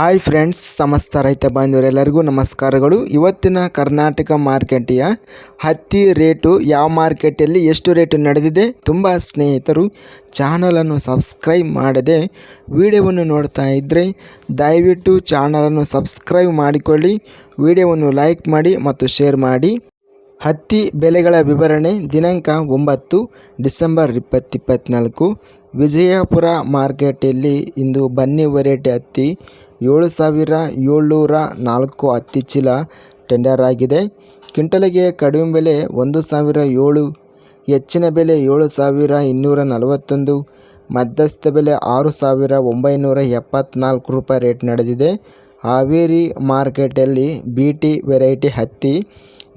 Hi friends, ಸಮಸ್ತ ರೈತ ಬಾಂಧವರೆಲ್ಲರಿಗೂ ನಮಸ್ಕಾರಗಳು. ಇವತ್ತಿನ ಕರ್ನಾಟಕ ಮಾರ್ಕೆಟಿಯ ಹತ್ತಿ ರೇಟು, ಯಾವ ಮಾರ್ಕೆಟಲ್ಲಿ ಎಷ್ಟು ರೇಟು ನಡೆದಿದೆ ತುಂಬ ಸ್ನೇಹಿತರು ಚಾನಲನ್ನು ಸಬ್ಸ್ಕ್ರೈಬ್ ಮಾಡದೆ ವಿಡಿಯೋವನ್ನು ನೋಡ್ತಾ ಇದ್ದರೆ ದಯವಿಟ್ಟು ಚಾನಲನ್ನು ಸಬ್ಸ್ಕ್ರೈಬ್ ಮಾಡಿಕೊಳ್ಳಿ, ವಿಡಿಯೋವನ್ನು ಲೈಕ್ ಮಾಡಿ ಮತ್ತು ಶೇರ್ ಮಾಡಿ. ಹತ್ತಿ ಬೆಲೆಗಳ ವಿವರಣೆ ದಿನಾಂಕ ಒಂಬತ್ತು ಡಿಸೆಂಬರ್ ಇಪ್ಪತ್ತಿಪ್ಪತ್ನಾಲ್ಕು ವಿಜಯಪುರ ಮಾರ್ಕೆಟಲ್ಲಿ ಇಂದು ಬನ್ನಿ ವೆರೈಟಿ ಹತ್ತಿ ಏಳು ಸಾವಿರ ಏಳ್ನೂರ ನಾಲ್ಕು ಹತ್ತಿ ಚೀಲ ಟೆಂಡರ್ ಆಗಿದೆ. ಕ್ವಿಂಟಲಿಗೆ ಕಡಿಮೆ ಬೆಲೆ ಒಂದು ಸಾವಿರ ಏಳು, ಹೆಚ್ಚಿನ ಬೆಲೆ ಏಳು ಸಾವಿರ ಇನ್ನೂರ ನಲವತ್ತೊಂದು, ಮಧ್ಯಸ್ಥ ಬೆಲೆ ಆರು ಸಾವಿರ ಒಂಬೈನೂರ ಎಪ್ಪತ್ನಾಲ್ಕು ರೂಪಾಯಿ ರೇಟ್ ನಡೆದಿದೆ. ಹಾವೇರಿ ಮಾರ್ಕೆಟಲ್ಲಿ ಬಿ ಟಿ ವೆರೈಟಿ ಹತ್ತಿ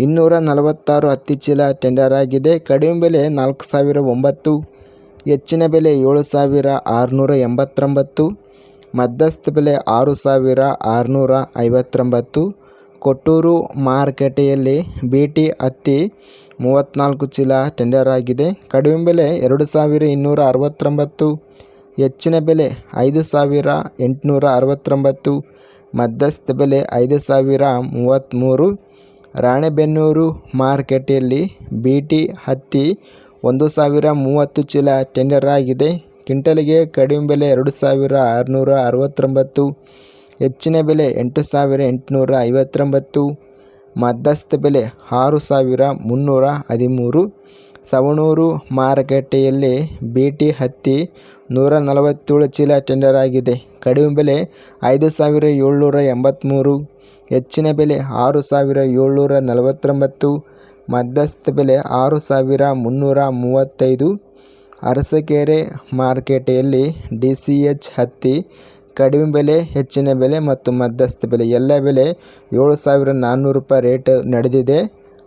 ಇನ್ನೂರ ನಲವತ್ತಾರು ಹತ್ತಿ ಚೀಲ ಟೆಂಡರ್ ಆಗಿದೆ. ಕಡಿಮೆ ಬೆಲೆ ನಾಲ್ಕು ಸಾವಿರ ಒಂಬತ್ತು ಹೆಚ್ಚಿನ ಬೆಲೆ ಏಳು ಸಾವಿರ ಆರುನೂರ ಎಂಬತ್ತೊಂಬತ್ತು, ಮಧ್ಯಸ್ಥ ಬೆಲೆ ಆರು ಸಾವಿರ ಆರುನೂರ ಐವತ್ತೊಂಬತ್ತು. ಕೊಟ್ಟೂರು ಮಾರುಕಟ್ಟೆಯಲ್ಲಿ ಬಿ ಟಿ ಹತ್ತಿ ಮೂವತ್ತ್ನಾಲ್ಕು ಚೀಲ ಟೆಂಡರ್ ಆಗಿದೆ. ಕಡಿಮೆ ಬೆಲೆ ಎರಡು ಸಾವಿರ ಇನ್ನೂರ ಅರವತ್ತೊಂಬತ್ತು, ಹೆಚ್ಚಿನ ಬೆಲೆ ಐದು ಸಾವಿರ ಎಂಟುನೂರ ಅರವತ್ತೊಂಬತ್ತು, ಮಧ್ಯಸ್ಥ ಬೆಲೆ ಐದು ಸಾವಿರ ಮೂವತ್ತ್ಮೂರು. ರಾಣೆಬೆನ್ನೂರು ಮಾರುಕಟ್ಟೆಯಲ್ಲಿ ಬಿ ಟಿ ಹತ್ತಿ ಒಂದು ಸಾವಿರ ಮೂವತ್ತು ಚೀಲ ಟೆಂಡರ್ ಆಗಿದೆ. ಕ್ವಿಂಟಲ್ಗೆ ಕಡಿಮೆ ಬೆಲೆ ಎರಡು ಸಾವಿರ ಆರುನೂರ ಅರವತ್ತೊಂಬತ್ತು, ಹೆಚ್ಚಿನ ಬೆಲೆ ಎಂಟು ಸಾವಿರ ಎಂಟುನೂರ ಐವತ್ತೊಂಬತ್ತು, ಮಧ್ಯಸ್ಥ ಬೆಲೆ ಆರು ಸಾವಿರ ಮುನ್ನೂರ ಹದಿಮೂರು. ಸವಣೂರು ಮಾರುಕಟ್ಟೆಯಲ್ಲಿ ಬಿ ಟಿ ಹತ್ತಿ ನೂರ ನಲವತ್ತೇಳು ಚೀಲ ಟೆಂಡರ್ ಆಗಿದೆ. ಕಡಿಮೆ ಬೆಲೆ ಐದು ಸಾವಿರ ಏಳ್ನೂರ ಎಂಬತ್ತ್ಮೂರು ಹೆಚ್ಚಿನ ಬೆಲೆ ಆರು ಸಾವಿರ ಏಳ್ನೂರ ನಲವತ್ತೊಂಬತ್ತು ಮಧ್ಯಸ್ಥ ಬೆಲೆ ಆರು ಸಾವಿರ ಮುನ್ನೂರ ಮೂವತ್ತೈದು. ಅರಸಕೆರೆ ಮಾರ್ಕೆಟೆಯಲ್ಲಿ ಡಿ ಸಿ ಎಚ್ ಹತ್ತಿ, ಕಡಿಮೆ ಬೆಲೆ, ಹೆಚ್ಚಿನ ಬೆಲೆ ಮತ್ತು ಮಧ್ಯಸ್ಥ ಬೆಲೆ. ಎಲ್ಲ ಬೆಲೆ ಏಳು ಸಾವಿರ ನಾನ್ನೂರು ರೂಪಾಯಿ ರೇಟ್ ನಡೆದಿದೆ.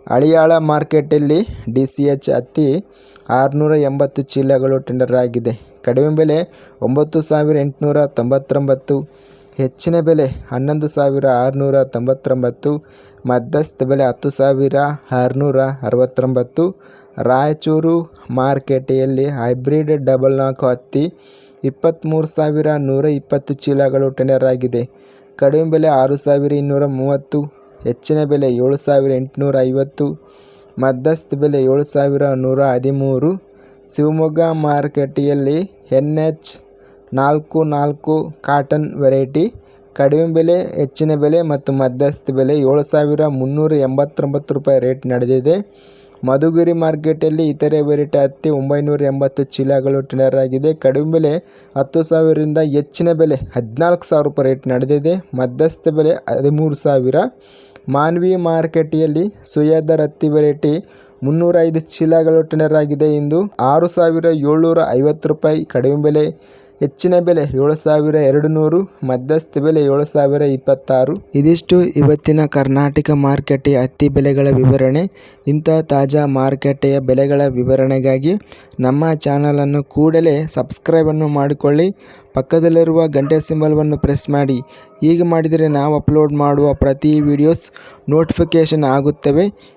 ಅಳಿಯಾಳ ಮಾರ್ಕೆಟಲ್ಲಿ ಡಿ ಸಿ ಎಚ್ ಹತ್ತಿ ಆರುನೂರ ಎಂಬತ್ತು ಚೀಲಗಳು ಟೆಂಡರ್ ಆಗಿದೆ. ಕಡಿಮೆ ಬೆಲೆ ಒಂಬತ್ತು ಸಾವಿರ ಎಂಟುನೂರ ತೊಂಬತ್ತೊಂಬತ್ತು. ಹೆಚ್ಚಿನ ಬೆಲೆ ಹನ್ನೊಂದು ಸಾವಿರ ಆರುನೂರ ತೊಂಬತ್ತೊಂಬತ್ತು, ಮಧ್ಯಸ್ಥ ಬೆಲೆ ಹತ್ತು ಸಾವಿರ ಆರುನೂರ ಅರವತ್ತೊಂಬತ್ತು, ರಾಯಚೂರು ಮಾರ್ಕೆಟೆಯಲ್ಲಿ ಹೈಬ್ರಿಡ್ ಡಬಲ್ ನಾಲ್ಕು ಹತ್ತಿ ಇಪ್ಪತ್ತ್ಮೂರು ಸಾವಿರ ನೂರ ಇಪ್ಪತ್ತು ಚೀಲಗಳು ಟೆಂಡರ್ ಆಗಿದೆ. ಕಡಿಮೆ ಬೆಲೆ ಆರು ಸಾವಿರ ಇನ್ನೂರ ಮೂವತ್ತು, ಹೆಚ್ಚಿನ ಬೆಲೆ ಏಳು ಸಾವಿರ ಎಂಟುನೂರ ಐವತ್ತು, ಮಧ್ಯಸ್ಥ ಬೆಲೆ ಏಳು ಸಾವಿರ ನೂರ ಹದಿಮೂರು. ಶಿವಮೊಗ್ಗ ಮಾರುಕಟ್ಟೆಯಲ್ಲಿ ಎನ್ ಎಚ್ ನಾಲ್ಕು ನಾಲ್ಕು ಕಾಟನ್ ವೆರೈಟಿ. ಕಡಿಮೆ ಬೆಲೆ, ಹೆಚ್ಚಿನ ಬೆಲೆ ಮತ್ತು ಮಧ್ಯಸ್ಥ ಬೆಲೆ ಏಳು ಸಾವಿರ ಮುನ್ನೂರ ಎಂಬತ್ತೊಂಬತ್ತು ರೂಪಾಯಿ ರೇಟ್ ನಡೆದಿದೆ. ಮಧುಗಿರಿ ಮಾರ್ಕೆಟಲ್ಲಿ ಇತರೆ ವೆರೈಟಿ ಹತ್ತಿ ಒಂಬೈನೂರ ಎಂಬತ್ತು ಚೀಲಗಳು ಟೆಂಡರ್ ಆಗಿದೆ. ಕಡಿಮೆ ಬೆಲೆ ಹತ್ತು ಸಾವಿರದಿಂದ ಹೆಚ್ಚಿನ ಬೆಲೆ ಹದಿನಾಲ್ಕು ಸಾವಿರ ರೂಪಾಯಿ ರೇಟ್ ನಡೆದಿದೆ. ಮಧ್ಯಸ್ಥ ಬೆಲೆ ಹದಿಮೂರು ಸಾವಿರ. ಮಾನ್ವಿ ಮಾರ್ಕೆಟಿಯಲ್ಲಿ ಸುಯದರ್ ಹತ್ತಿ ವೆರೈಟಿ ಮುನ್ನೂರೈದು ಚೀಲಗಳು ಟೆಂಡರ್ ಆಗಿದೆ. ಎಂದು ಆರು ಸಾವಿರ ಏಳ್ನೂರ ಐವತ್ತು ರೂಪಾಯಿ ಕಡಿಮೆ ಬೆಲೆ ಹೆಚ್ಚಿನ ಬೆಲೆ ಏಳು ಸಾವಿರ ಎರಡು ನೂರು, ಮಧ್ಯಸ್ಥ ಬೆಲೆ ಏಳು ಸಾವಿರ ಇಪ್ಪತ್ತಾರು. ಇದಿಷ್ಟು ಇವತ್ತಿನ ಕರ್ನಾಟಕ ಮಾರುಕಟ್ಟೆಯ ಹತ್ತಿ ಬೆಲೆಗಳ ವಿವರಣೆ. ಇಂಥ ತಾಜಾ ಮಾರುಕಟ್ಟೆಯ ಬೆಲೆಗಳ ವಿವರಣೆಗಾಗಿ ನಮ್ಮ ಚಾನಲನ್ನು ಕೂಡಲೇ ಸಬ್ಸ್ಕ್ರೈಬನ್ನು ಮಾಡಿಕೊಳ್ಳಿ. ಪಕ್ಕದಲ್ಲಿರುವ ಗಂಟೆ ಸಿಂಬಲ್ವನ್ನು ಪ್ರೆಸ್ ಮಾಡಿ. ಹೀಗೆ ಮಾಡಿದರೆ ನಾವು ಅಪ್ಲೋಡ್ ಮಾಡುವ ಪ್ರತಿ ವಿಡಿಯೋಸ್ ನೋಟಿಫಿಕೇಷನ್ ಆಗುತ್ತವೆ.